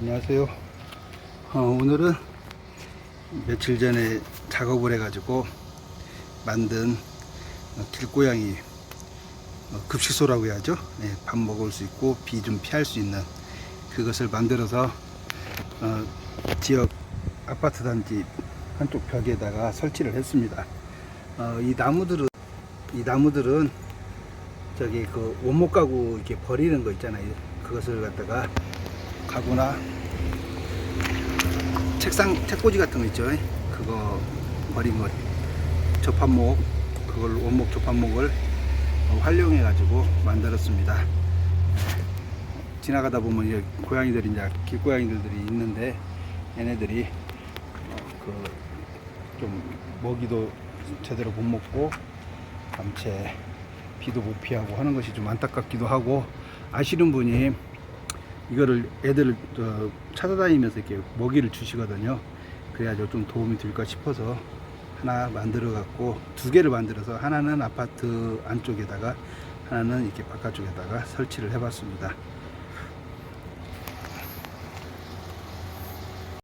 안녕하세요. 어, 오늘은 며칠 전에 작업을 해 가지고 만든 어, 길고양이 어, 급식소라고 해야죠. 네, 밥 먹을 수 있고 비 좀 피할 수 있는 그것을 만들어서 어, 지역 아파트 단지 한쪽 벽에다가 설치를 했습니다. 어, 이 나무들은 이 나무들은 저기 그 원목 가구 이렇게 버리는 거 있잖아요. 그것을 갖다가 가구나 책상 책꽂이 같은 거 있죠. 그거 버린 거 접합목 그걸 원목 접합목을 활용해 가지고 만들었습니다. 지나가다 보면 이제 고양이들이 이제 길고양이들이 있는데 얘네들이 그 좀 먹이도 제대로 못 먹고 감체 비도 못 피하고 하는 것이 좀 안타깝기도 하고 아시는 분이 이거를 애들을 어, 찾아다니면서 이렇게 먹이를 주시거든요. 그래야죠 좀 도움이 될까 싶어서 하나 만들어 갖고 두 개를 만들어서 하나는 아파트 안쪽에다가 하나는 이렇게 바깥쪽에다가 설치를 해봤습니다.